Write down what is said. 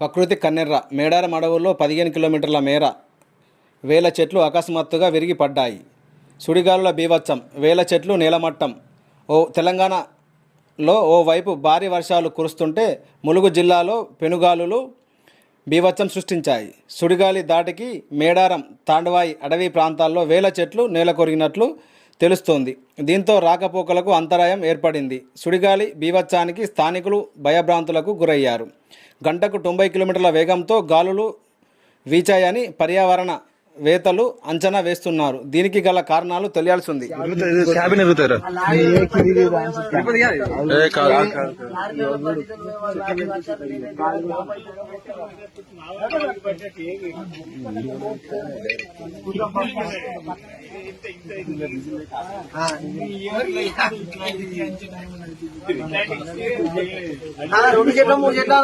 ప్రకృతి కన్నెర్ర. మేడారం అడవుల్లో పదిహేను కిలోమీటర్ల మేర వేల చెట్లు అకస్మాత్తుగా విరిగి పడ్డాయి. సుడిగాలుల బీభత్సం వేల చెట్లు నేలమట్టం. ఓ తెలంగాణలో ఓవైపు భారీ వర్షాలు కురుస్తుంటే ములుగు జిల్లాలో పెనుగాలులు బీభత్సం సృష్టించాయి. సుడిగాలి దాటికి మేడారం తాండవాయి అడవి ప్రాంతాల్లో వేల చెట్లు నేలకొరిగినట్లు తెలుస్తోంది. దీంతో రాకపోకలకు అంతరాయం ఏర్పడింది. సుడిగాలి బీభత్సానికి స్థానికులు భయభ్రాంతులకు గురయ్యారు. గంటకు తొంభై కిలోమీటర్ల వేగంతో గాలులు వీచాయని పర్యావరణ వేతలు అంచనా వేస్తున్నారు. దీనికి గల కారణాలు తెలియాల్సి ఉంది రెండు చెట్లు మూడు చెట్లు.